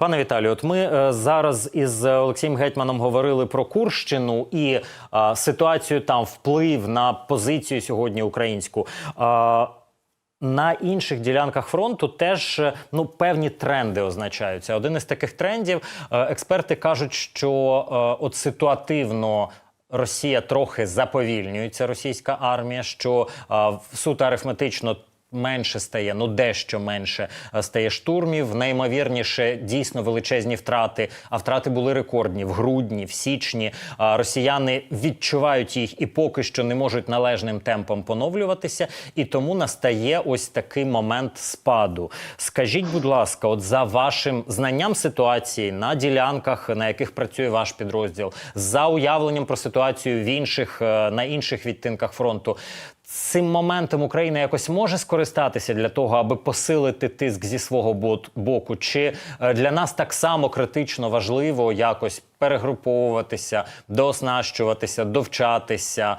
Пане Віталію, от ми е, зараз із Олексієм Гетьманом говорили про Курщину і е, ситуацію там вплив на позицію сьогодні українську. Е, на інших ділянках фронту теж ну певні тренди означаються. Один із таких трендів експерти кажуть, що от ситуативно. Росія трохи заповільнюється, російська армія, що суто арифметично менше стає, ну дещо менше е, стає штурмів. Неймовірніше, дійсно величезні втрати. А втрати були рекордні в грудні, в січні. Росіяни відчувають їх і поки що не можуть належним темпом поновлюватися. І тому настає ось такий момент спаду. Скажіть, будь ласка, от за вашим знанням ситуації на ділянках, на яких працює ваш підрозділ, за уявленням про ситуацію в інших е, на інших відтинках фронту. Цим моментом Україна якось може скористатися для того, аби посилити тиск зі свого боку? Чи е, для нас так само критично важливо якось перегруповуватися, дооснащуватися, довчатися,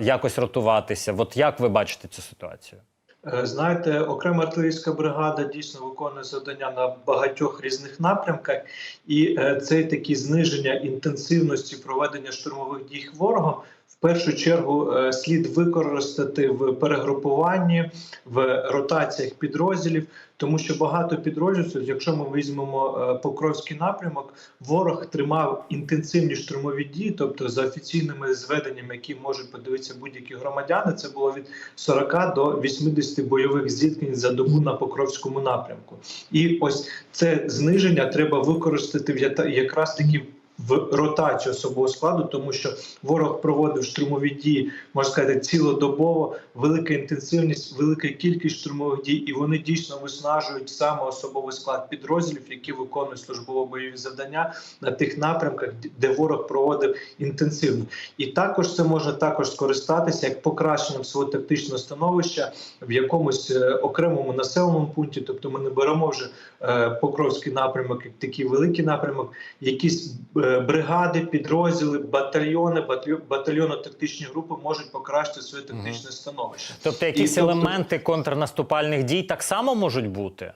якось ротуватися? От як ви бачите цю ситуацію? Е, Знаєте, окрема артилерійська бригада дійсно виконує завдання на багатьох різних напрямках, і е, це такі зниження інтенсивності проведення штурмових дій ворогом. В першу чергу е, слід використати в перегрупуванні, в ротаціях підрозділів, тому що багато підрозділів, якщо ми візьмемо е, Покровський напрямок, ворог тримав інтенсивні штурмові дії, тобто за офіційними зведеннями, які можуть подивитися будь-які громадяни, це було від 40 до 80 бойових зіткнень за добу на Покровському напрямку. І ось це зниження треба використати в якраз таки. В ротацію особового складу, тому що ворог проводив штурмові дії, можна сказати, цілодобово, велика інтенсивність, велика кількість штурмових дій, і вони дійсно виснажують саме особовий склад підрозділів, які виконують службово-бойові завдання на тих напрямках, де ворог проводив інтенсивно. І також це можна також скористатися як покращенням свого тактичного становища в якомусь е, окремому населеному пункті. Тобто ми не беремо вже е, Покровський напрямок, як такий великий напрямок, якісь е, бригади, підрозділи, батальйони, батальйон, батальйонно-тактичні групи можуть покращити своє тактичне становище. Тобто, якісь І, тобто- елементи контрнаступальних дій так само можуть бути?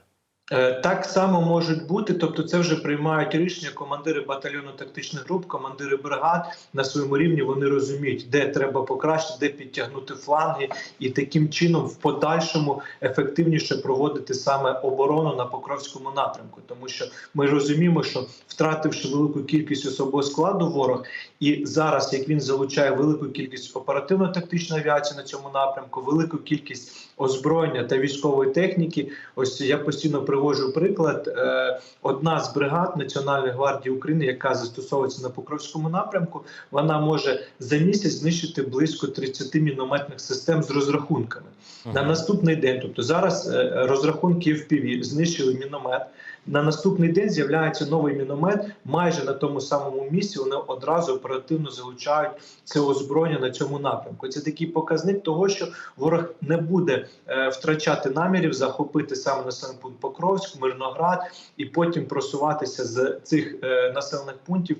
Е, Так само можуть бути, тобто це вже приймають рішення командири батальйону тактичних груп, командири бригад на своєму рівні. Вони розуміють, де треба покращити, де підтягнути фланги, і таким чином в подальшому ефективніше проводити саме оборону на Покровському напрямку, тому що ми розуміємо, що втративши велику кількість особового складу, ворог і зараз, як він залучає велику кількість оперативно-тактичної авіації на цьому напрямку, велику кількість озброєння та військової техніки. Ось я постійно привожу приклад. Е, Одна з бригад Національної гвардії України, яка застосовується на Покровському напрямку, вона може за місяць знищити близько 30 мінометних систем з розрахунками. На наступний день, тобто зараз розрахунки в піві знищили міномет. На наступний день з'являється новий міномет. Майже на тому самому місці вони одразу оперативно залучають це озброєння на цьому напрямку. Це такий показник того, що ворог не буде е, втрачати намірів захопити саме населений пункт Покровськ, Мирноград і потім просуватися з цих е, населених пунктів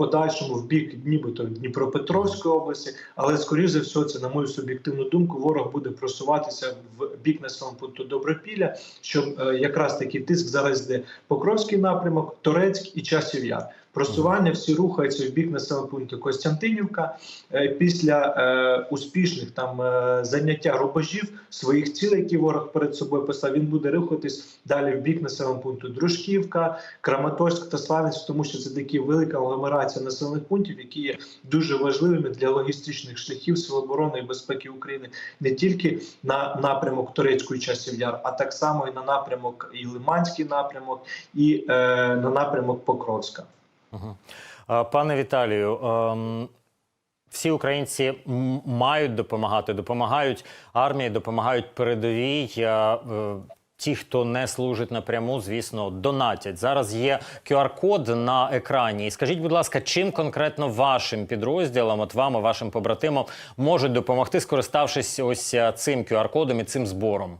подальшому в бік нібито Дніпропетровської області, але скоріш за все, це на мою суб'єктивну думку, ворог буде просуватися в бік населеного пункту Добропілля, щоб е, якраз такий тиск зараз йде Покровський напрямок, Торецьк і Часів Яр. Просування всі рухаються в бік населеного пункту Костянтинівка. Е, Після е, успішних там е, заняття рубежів своїх цілей, які ворог перед собою поставив, він буде рухатись далі в бік населеного пункту Дружківка, Краматорськ та Славянськ, тому що це такі велика агломерація населених пунктів, які є дуже важливими для логістичних шляхів Сил оборони і безпеки України не тільки на напрямок Турецької часів яр, а так само і на напрямок і Лиманський напрямок, і е, на напрямок Покровська. Е, Пане Віталію, ем, всі українці мають допомагати, допомагають армії, допомагають передовій. Е, Ті, хто не служить напряму, звісно, донатять. Зараз є QR-код на екрані. І скажіть, будь ласка, чим конкретно вашим підрозділам, от вам і вашим побратимам, можуть допомогти, скориставшись ось е, цим QR-кодом і цим збором?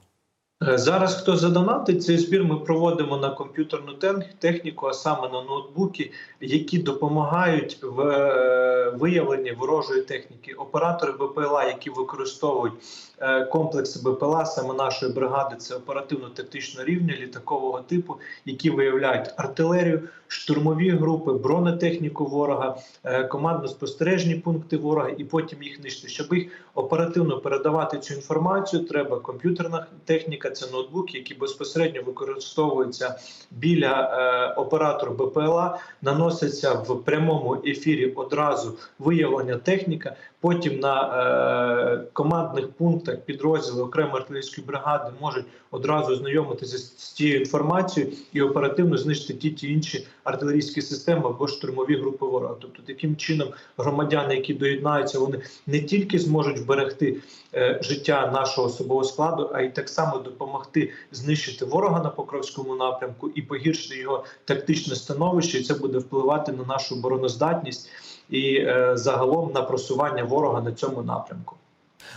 Е, Зараз хто задонатить цей збір, ми проводимо на комп'ютерну техніку, а саме на ноутбуки, які допомагають в е, виявленні ворожої техніки. Оператори БПЛА, які використовують е, комплекси БПЛА, саме нашої бригади, це оперативно-тактичного рівня літакового типу, які виявляють артилерію, штурмові групи, бронетехніку ворога, командно-спостережні пункти ворога, і потім їх нищити. Щоб їх оперативно передавати цю інформацію, треба комп'ютерна техніка, це ноутбук, які безпосередньо використовуються біля е, оператору БПЛА, наносяться в прямому ефірі одразу виявлення техніка. Потім на е, командних пунктах підрозділи окремої артилерійської бригади можуть одразу знайомитися з, з цією інформацією і оперативно знищити ті ті інші артилерійські системи або штурмові групи ворога. Тобто, таким чином громадяни, які доєднаються, вони не тільки зможуть вберегти е, життя нашого особового складу, а й так само допомогти знищити ворога на Покровському напрямку і погіршити його тактичне становище. І це буде впливати на нашу обороноздатність і е, загалом на просування ворога на цьому напрямку.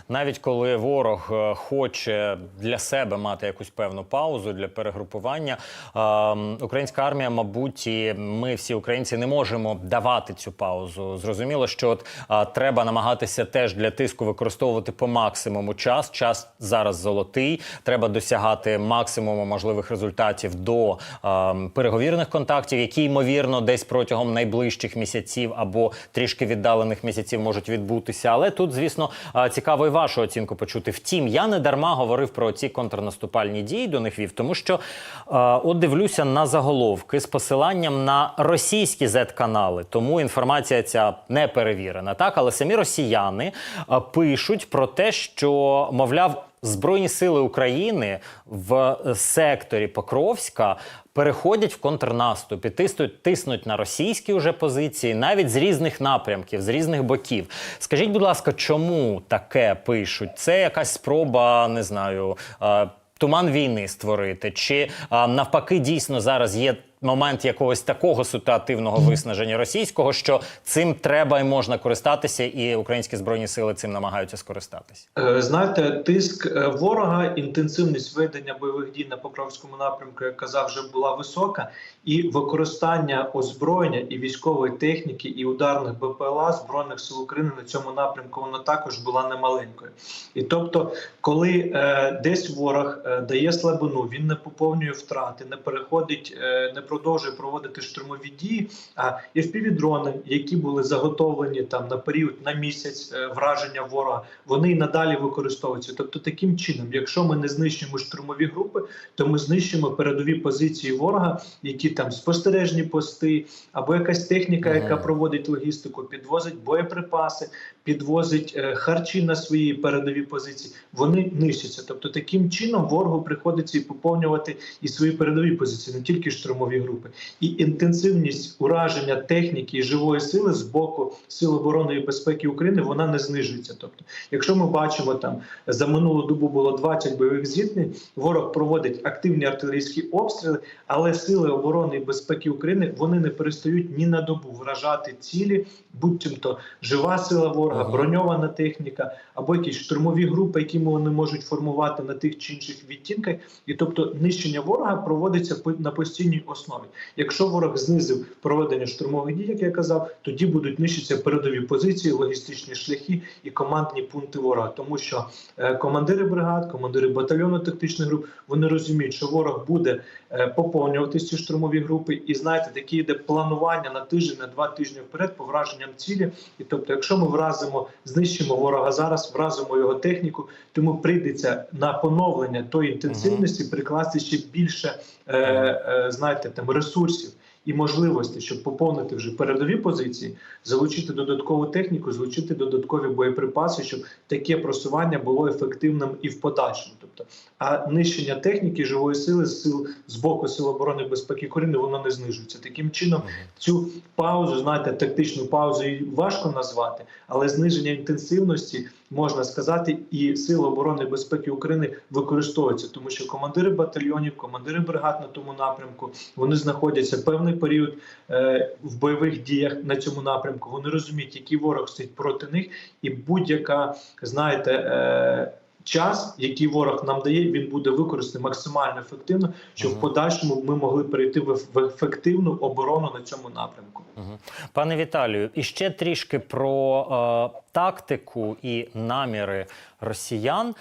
Навіть коли ворог е, хоче для себе мати якусь певну паузу для перегрупування, е, українська армія, мабуть, і ми всі українці не можемо давати цю паузу. Зрозуміло, що от е, треба намагатися теж для тиску використовувати по максимуму час. Час зараз золотий. Треба досягати максимуму можливих результатів до е, переговірних контактів, які ймовірно десь протягом найближчих місяців або трішки віддалених місяців можуть відбутися. Але тут, звісно, е, цікаво і вашу оцінку почути. Втім, я не дарма говорив про ці контрнаступальні дії до них вів, тому що е, от дивлюся на заголовки з посиланням на російські Z-канали. Тому інформація ця не перевірена. Так, але самі росіяни е, пишуть про те, що мовляв. Збройні сили України в секторі Покровська переходять в контрнаступ і тиснуть, тиснуть на російські вже позиції, навіть з різних напрямків, з різних боків. Скажіть, будь ласка, чому таке пишуть? Це якась спроба, не знаю. е, Туман війни створити, чи навпаки дійсно зараз є момент якогось такого ситуативного виснаження російського, що цим треба і можна користатися, і українські збройні сили цим намагаються скористатися. Е, Знаєте, тиск е, ворога, інтенсивність ведення бойових дій на Покровському напрямку, як казав, вже була висока, і використання озброєння і військової техніки, і ударних БПЛА збройних сил України на цьому напрямку вона також була немаленькою. І тобто, коли е, десь ворог е, дає слабину, він не поповнює втрати, не переходить, е, не продовжує проводити штурмові дії. А FPV-дрони, які були заготовлені там на період на місяць е, враження ворога, вони і надалі використовуються. Тобто, таким чином, якщо ми не знищимо штурмові групи, то ми знищимо передові позиції ворога, які там спостережні пости, або якась техніка, Ага. яка проводить логістику, підвозить боєприпаси, підвозить е, харчі на свої передові позиції. Вони нищаться. Тобто, таким чином ворогу приходиться і поповнювати і свої передові позиції, не тільки штурмові групи, і інтенсивність ураження техніки і живої сили з боку Сил оборони і безпеки України вона не знижується. Тобто, якщо ми бачимо там за минулу добу було 20 бойових зіткнень, ворог проводить активні артилерійські обстріли, але сили оборони і безпеки України вони не перестають ні на добу вражати цілі, будь-то жива сила ворога, броньована техніка або якісь штурмові групи, які вони можуть формувати на тих чи інших відтінках. І тобто нищення ворога проводиться на постійній основі. Якщо ворог знизив проведення штурмових дій, як я казав, тоді будуть нищитися передові позиції, логістичні шляхи і командні пункти ворога, тому що е, командири бригад, командири батальйону тактичних груп вони розуміють, що ворог буде поповнювати ці штурмові групи, і знаєте, таке йде планування на тиждень, на два тижні вперед по враженням цілі. І тобто, якщо ми вразимо, знищимо ворога зараз, вразимо його техніку, тому прийдеться на поновлення тої інтенсивності прикласти ще більше, е, е, знаєте, там ресурсів. І можливості, щоб поповнити вже передові позиції, залучити додаткову техніку, залучити додаткові боєприпаси, щоб таке просування було ефективним і в подальшому. Тобто, а нищення техніки живої сили з сил з боку сил оборони безпеки України воно не знижується. Таким чином, цю паузу, знаєте, тактичну паузу і важко назвати, але зниження інтенсивності можна сказати, і сили оборони і безпеки України використовуються, тому що командири батальйонів, командири бригад на тому напрямку вони знаходяться певний період е, в бойових діях на цьому напрямку. Вони розуміють, який ворог стоїть проти них, і будь-яка, знаєте. Час, який ворог нам дає, він буде використаний максимально ефективно, щоб в подальшому ми могли перейти в ефективну оборону на цьому напрямку. Пане Віталію, і ще трішки про е, тактику і наміри росіян.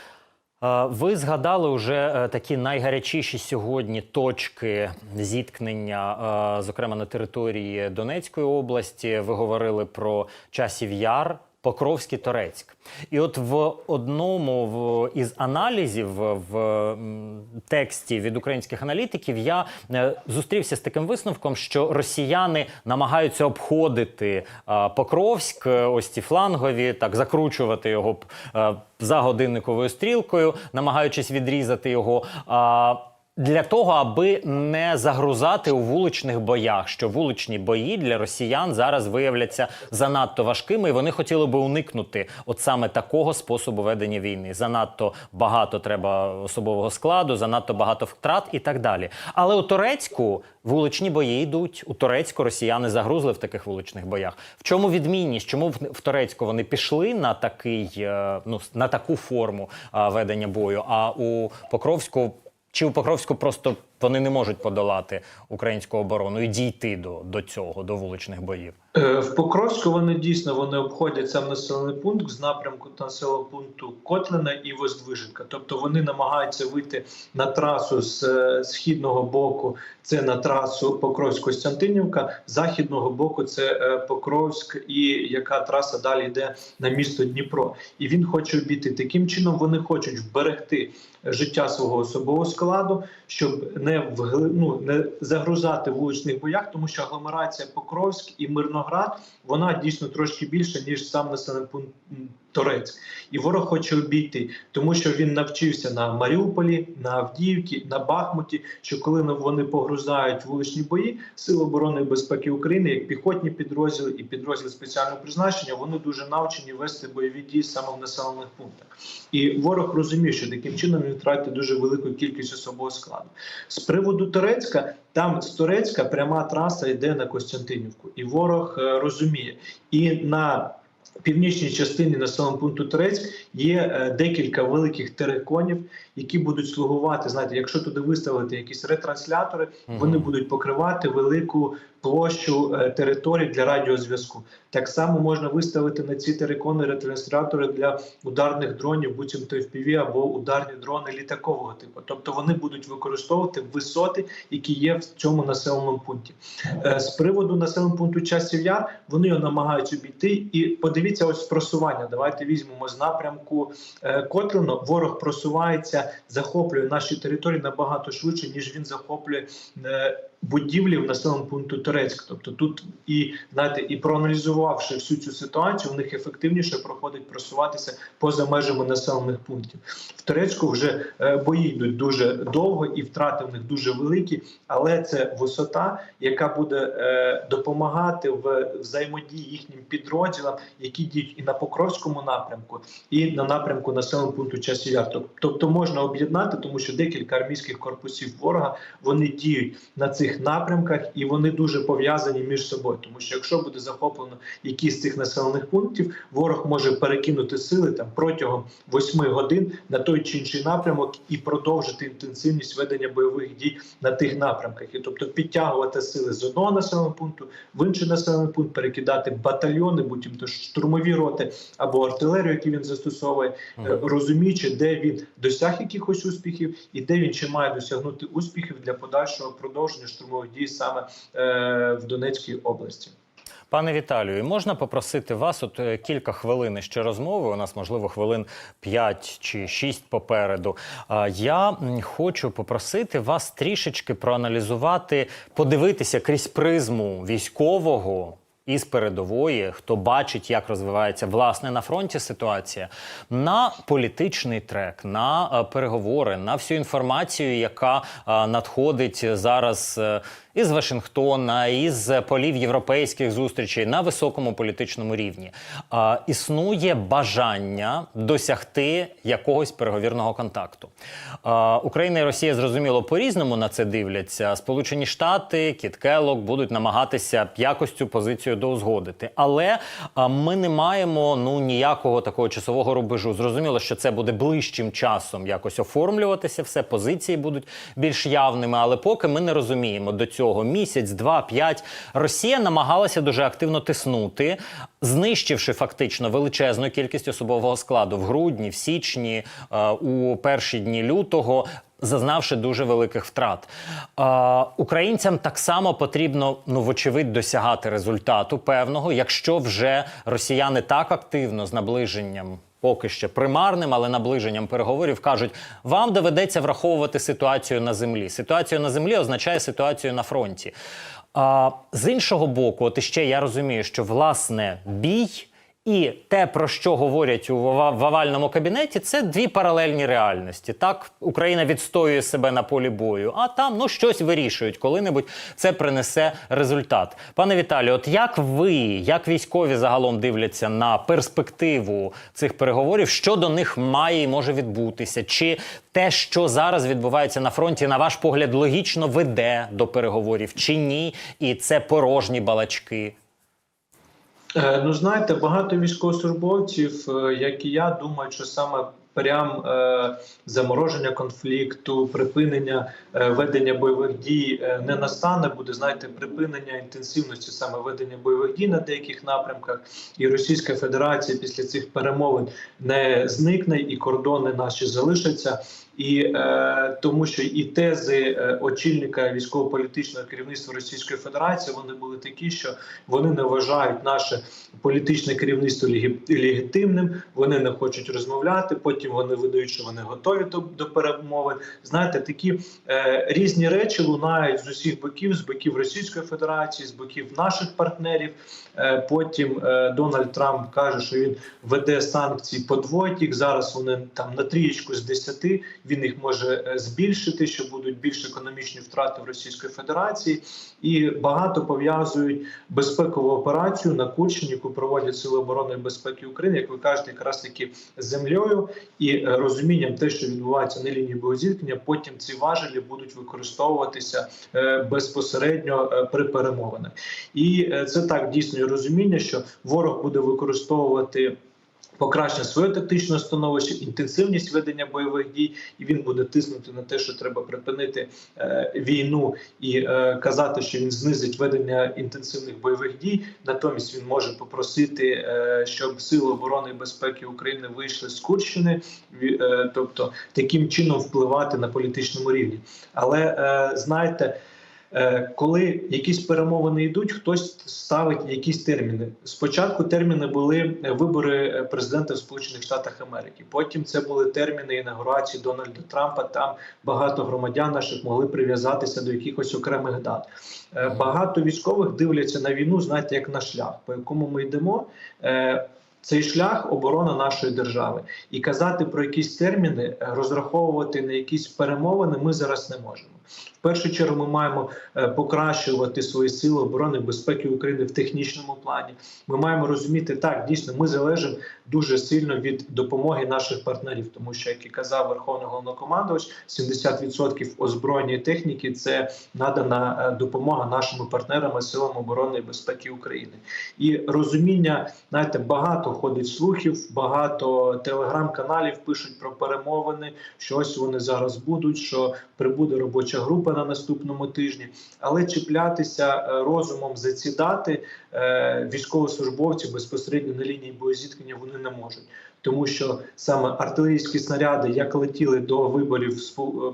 Е, ви згадали вже е, такі найгарячіші сьогодні точки зіткнення, е, зокрема на території Донецької області. Ви говорили про часів яр. Покровський Торецьк, і от в одному в із аналізів в тексті від українських аналітиків я е, зустрівся з таким висновком, що росіяни намагаються обходити е, Покровськ, е, ось ці флангові, так закручувати його за годинниковою стрілкою, намагаючись відрізати його. Для того, аби не загрузати у вуличних боях, що вуличні бої для росіян зараз виявляться занадто важкими, і вони хотіли би уникнути от саме такого способу ведення війни. Занадто багато треба особового складу, занадто багато втрат і так далі. Але у Турецьку вуличні бої йдуть. У Турецьку росіяни загрузли в таких вуличних боях. В чому відмінність? Чому в, Турецьку вони пішли на такий е, ну на таку форму ведення бою? А у Покровську чи у Покровську просто вони не можуть подолати українську оборону і дійти до, до цього, до вуличних боїв? Е, В Покровську вони дійсно вони обходять сам населений пункт з напрямку населеного пункту Котлина і Воздвиженка. Тобто вони намагаються вийти на трасу з е, східного боку. Це на трасу Покровськ-Костянтинівка, з західного боку це е, Покровськ, і яка траса далі йде на місто Дніпро. І він хоче обійти таким чином. Вони хочуть вберегти життя свого особового складу, щоб не вгли, ну, не загрузати в вуличних боях, тому що агломерація Покровськ і Мирноград вона дійсно трошки більша ніж сам населений пункт м, Торецьк. І ворог хоче обійти, тому що він навчився на Маріуполі, на Авдіївці, на Бахмуті. Що коли вони погрузають вуличні бої, Сили оборони і безпеки України, як піхотні підрозділи і підрозділи спеціального призначення, вони дуже навчені вести бойові дії саме в населених пунктах. І ворог розумів, що таким чином він втратить дуже велику кількість особового складу. З приводу Турецька, там з Турецька пряма траса йде на Костянтинівку, і ворог е, розуміє. І на північній частині населеного пункту Турецьк є е, декілька великих териконів, які будуть слугувати. Знаєте, якщо туди виставити якісь ретранслятори, Мгм. вони будуть покривати велику площу е, територій для радіозв'язку. Так само можна виставити на ці терикони ретранслятори для ударних дронів, буцімто FPV або ударні дрони літакового типу. Тобто вони будуть використовувати висоти, які є в цьому населеному пункті. Е, З приводу населеного пункту часів яр вони його намагаються обійти. І подивіться, ось просування. Давайте візьмемо з напрямку е, Котлино. Ворог просувається, захоплює наші території набагато швидше, ніж він захоплює. е, Будівлі в населеному пункту Турецьк, тобто тут і знаєте, і проаналізувавши всю цю ситуацію, у них ефективніше проходить просуватися поза межами населених пунктів. В Турецьку вже е, бої йдуть дуже довго і втрати в них дуже великі, але це висота, яка буде е, допомагати в взаємодії їхнім підрозділам, які діють і на Покровському напрямку, і на напрямку населеного пункту часів Тобто можна об'єднати, тому що декілька армійських корпусів ворога вони діють на цих напрямках і вони дуже пов'язані між собою. Тому що якщо буде захоплено якісь з цих населених пунктів, ворог може перекинути сили там протягом 8 годин на той чи інший напрямок і продовжити інтенсивність ведення бойових дій на тих напрямках. І тобто підтягувати сили з одного населеного пункту в інший населений пункт, перекидати батальйони, будь то штурмові роти або артилерію, які він застосовує, розуміючи, де він досяг якихось успіхів, і де він ще має досягнути успіхів для подальшого продовження штурмових дій саме е, в Донецькій області. Пане Віталію, можна попросити вас от е, кілька хвилин ще розмови. У нас можливо хвилин 5 чи 6 попереду. Я хочу попросити вас трішечки проаналізувати, подивитися крізь призму військового. Із передової, хто бачить, як розвивається власне на фронті ситуація, на політичний трек, на е, переговори, на всю інформацію, яка е, надходить зараз е, із Вашингтона, із полів європейських зустрічей на високому політичному рівні а, існує бажання досягти якогось переговірного контакту. А, Україна і Росія зрозуміло по-різному на це дивляться. Сполучені Штати, Кіт Келлог будуть намагатися якось цю позицію доузгодити. Але а, ми не маємо ну ніякого такого часового рубежу. Зрозуміло, що це буде ближчим часом якось оформлюватися. Все позиції будуть більш явними. Але поки ми не розуміємо до цього місяць, два, п'ять. Росія намагалася дуже активно тиснути, знищивши фактично величезну кількість особового складу в грудні, в січні, е, у перші дні лютого. Зазнавши дуже великих втрат, Е, українцям так само потрібно ну вочевидь досягати результату певного, якщо вже росіяни так активно з наближенням поки ще примарним, але наближенням переговорів кажуть, вам доведеться враховувати ситуацію на землі. Ситуацію на землі означає ситуацію на фронті. А, з іншого боку, от іще я розумію, що власне бій. І те, про що говорять у в овальному кабінеті, це дві паралельні реальності. Так, Україна відстоює себе на полі бою, а там ну щось вирішують, коли-небудь це принесе результат. Пане Віталію, от як ви, як військові загалом дивляться на перспективу цих переговорів, що до них має і може відбутися? Чи те, що зараз відбувається на фронті, на ваш погляд, логічно веде до переговорів, чи ні? І це порожні балачки? Е, Ну, знаєте, багато військовослужбовців, е, як і я, думають, що саме прям е, замороження конфлікту, припинення ведення бойових дій не настане, буде знаєте, припинення інтенсивності саме ведення бойових дій на деяких напрямках, і Російська Федерація після цих перемовин не зникне, і кордони наші залишаться. І е, тому, що і тези е, очільника військово-політичного керівництва Російської Федерації вони були такі, що вони не вважають наше політичне керівництво легітимним. Вони не хочуть розмовляти. Потім вони видають, що вони готові до, до перемовин. Знаєте, такі е, різні речі лунають з усіх боків, з боків Російської Федерації, з боків наших партнерів. Е, потім е, Дональд Трамп каже, що він веде санкції, подвоїть їх. Зараз вони там на трієчку з десяти. Він їх може е, збільшити, що будуть більш економічні втрати в Російської Федерації, і багато пов'язують безпекову операцію на Курщині, яку проводять Сили оборони і безпеки України, як ви кажете, якраз таки землею і е, розумінням те, що відбувається на лінії боєзіткнення, потім ці важелі будуть використовуватися е, безпосередньо при перемовинах. І це так дійсно розуміння, що ворог буде використовувати. Покращення своє тактичне становище, інтенсивність ведення бойових дій, і він буде тиснути на те, що треба припинити е, війну і е, казати, що він знизить ведення інтенсивних бойових дій. Натомість він може попросити, е, щоб сили оборони і безпеки України вийшли з Курщини, е, тобто таким чином впливати на політичному рівні. Але е, знаєте. Е, Коли якісь перемовини йдуть, хтось ставить якісь терміни. Спочатку терміни були е, вибори е, президента в Сполучених Штатах Америки. Потім це були терміни інаугурації Дональда Трампа. Там багато громадян наших могли прив'язатися до якихось окремих дат. Багато військових дивляться на війну, знаєте, як на шлях, по якому ми йдемо. Цей шлях оборона нашої держави і казати про якісь терміни, розраховувати на якісь перемовини ми зараз не можемо. В першу чергу ми маємо е, покращувати свої сили оборони безпеки України в технічному плані. Ми маємо розуміти так, дійсно, ми залежимо дуже сильно від допомоги наших партнерів, тому що, як і казав Верховний головнокомандувач, 70% озброєння техніки це надана е, допомога нашими партнерами силам оборони і безпеки України. І розуміння, знаєте, багато ходить слухів, багато телеграм-каналів пишуть про перемовини, що ось вони зараз будуть, що прибуде робоча група на наступному тижні. Але чіплятися е, розумом за ці дати е, військовослужбовці безпосередньо на лінії боєзіткнення вони не можуть. Тому що саме артилерійські снаряди, як летіли до виборів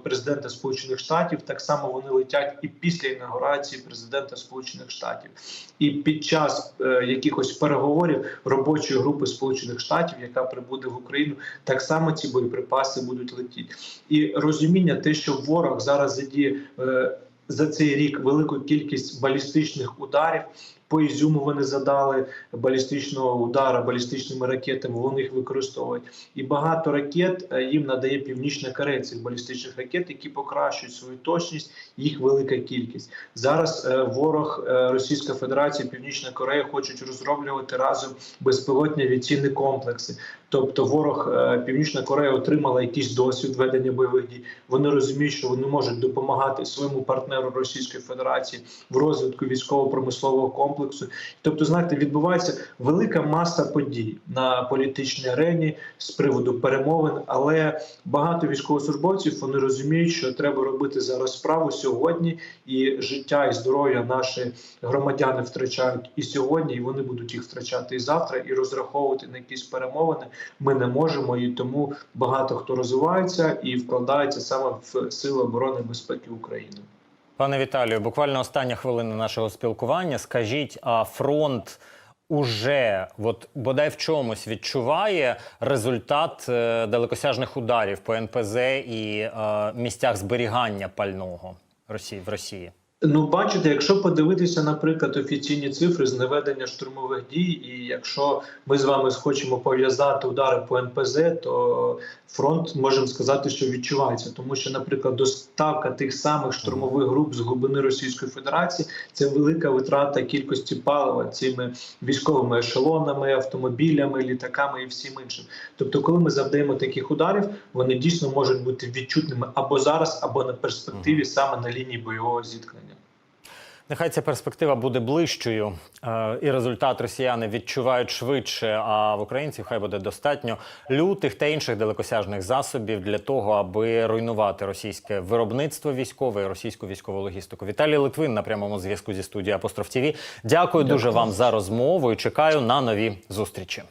президента Сполучених Штатів, так само вони летять і після інаугурації президента Сполучених Штатів, і під час е, якихось переговорів робочої групи Сполучених Штатів, яка прибуде в Україну, так само ці боєприпаси будуть летіти. І розуміння, те, що ворог зараз задіє е, за цей рік велику кількість балістичних ударів, По Ізюму вони задали балістичного удара балістичними ракетами. Вони їх використовують. І багато ракет е, їм надає Північна Корея цих балістичних ракет, які покращують свою точність. Їх велика кількість. Зараз е, ворог е, Російська Федерація, Північна Корея хочуть розроблювати разом безпілотні авіаційні комплекси. Тобто, ворог Північна Корея отримала якийсь досвід ведення бойових дій. Вони розуміють, що вони можуть допомагати своєму партнеру Російської Федерації в розвитку військово-промислового комплексу. Тобто, знаєте, відбувається велика маса подій на політичній арені з приводу перемовин, але багато військовослужбовців вони розуміють, що треба робити зараз справу сьогодні, і життя і здоров'я наші громадяни втрачають і сьогодні, і вони будуть їх втрачати і завтра, і розраховувати на якісь перемовини ми не можемо, і тому багато хто розвивається і вкладається саме в сили оборони безпеки України. Пане Віталію, буквально остання хвилина нашого спілкування. Скажіть, а фронт уже от бодай в чомусь відчуває результат е, далекосяжних ударів по НПЗ і е, місцях зберігання пального Росії в Росії? Ну, бачите, якщо подивитися, наприклад, офіційні цифри з наведення штурмових дій, і якщо ми з вами хочемо пов'язати удари по НПЗ, то фронт можемо сказати, що відчувається, тому що, наприклад, доставка тих самих штурмових груп з глибини Російської Федерації це велика витрата кількості палива цими військовими ешелонами, автомобілями, літаками і всім іншим. Тобто, коли ми завдаємо таких ударів, вони дійсно можуть бути відчутними або зараз, або на перспективі, саме на лінії бойового зіткнення. Нехай ця перспектива буде ближчою, е, і результат росіяни відчувають швидше. А в українців хай буде достатньо лютих та інших далекосяжних засобів для того, аби руйнувати російське виробництво військове і російську військову логістику. Віталій Литвин на прямому зв'язку зі студією Апостроф ТІВІ. Дякую дуже вам за розмову і чекаю на нові зустрічі.